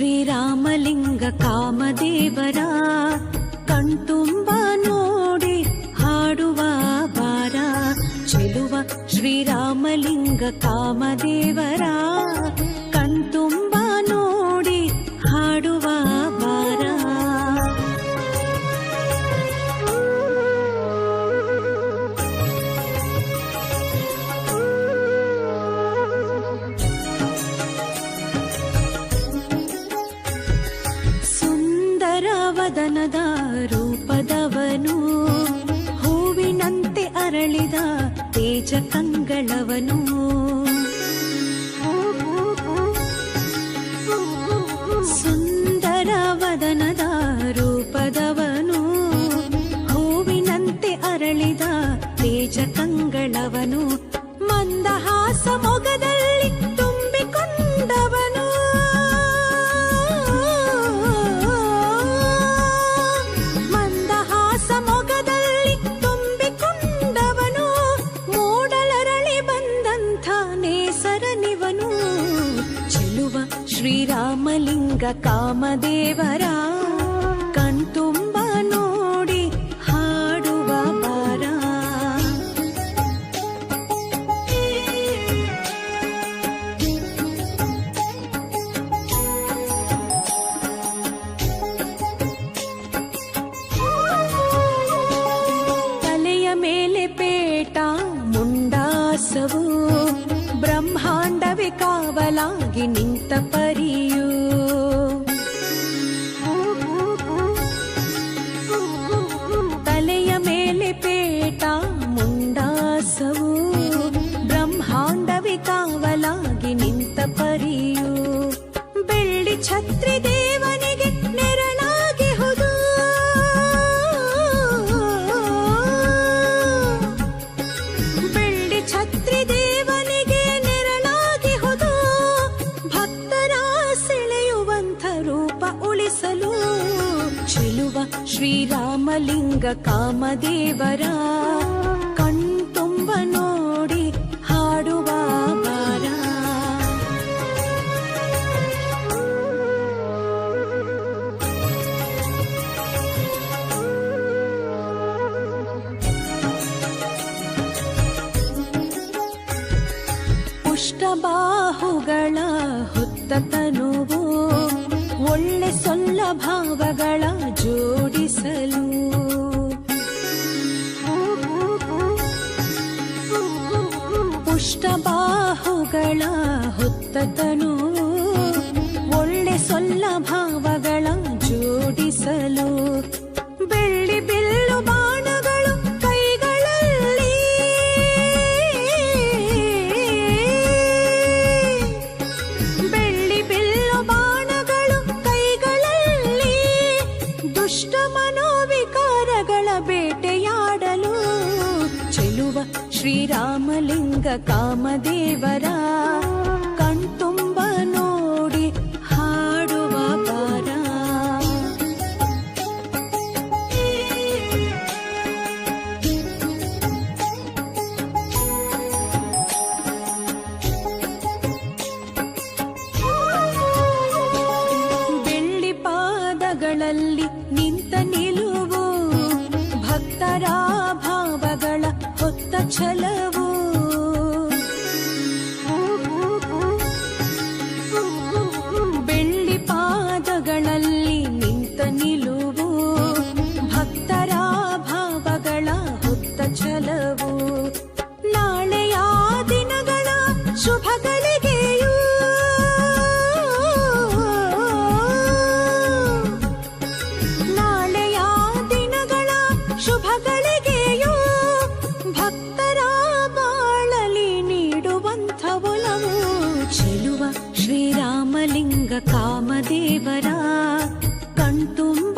ಚೆಲುವ ಶ್ರೀರಾಮಲಿಂಗ ಕಾಮದೇವರ ಕಣ್ತುಂಬ ನೋಡಿ ಹಾಡುವ ಬಾರ ಚೆಲುವ ಶ್ರೀರಾಮಲಿಂಗ ಕಾಮದೇವರ ವದನದ ರೂಪದವನು, ಹೂವಿನಂತೆ ಅರಳಿದ ತೇಜ ಕಂಗಳವನು. ಸುಂದರ ವದನದ ರೂಪದವನು, ಹೂವಿನಂತೆ ಅರಳಿದ ತೇಜ ಕಂಗಳವನು. ಮಂದಹಾಸ ಮೊಗದಲ್ಲಿ ತುಂಬಿಕೊಂಡವನು. ಶ್ರೀರಾಮಲಿಂಗ ಕಾಮದೇವರ ಕಣ್ತುಂಬ ನೋಡಿ ಹಾಡುವ ಬಾರ ತಲೆಯ ಮೇಲೆ ಪೇಟ ಮುಂಡಾಸವು ಬ್ರಹ್ಮಾಂಡವೇ ಕಾವಲಾಗಿ ನಿಂತ ರೂಪ ಉಳಿಸಲು ಚೆಲುವ ಶ್ರೀರಾಮಲಿಂಗ ಕಾಮದೇವರ. ಕಣ್ತುಂಬ ನೋಡಿ ಹಾಡುವ ಬಾರ. ಪುಷ್ಟಬಾಹುಗಳ ಹೊತ್ತ ತನುವು ಒಳ್ಳೆ ಸೊಲ್ಲ ಭಾವಗಳ ಜೋಡಿಸಲು. ಪುಷ್ಟ ಬಾಹುಗಳ ಹೊತ್ತ ದುಷ್ಟ ಮನೋವಿಕಾರಗಳ ಬೇಟೆಯಾಡಲು ಚೆಲುವ ಶ್ರೀರಾಮಲಿಂಗ ಕಾಮದೇವರ ಕಣ್ತುಂಬ ಕಾಮದೇವರ ಕಣ್ತುಂಬ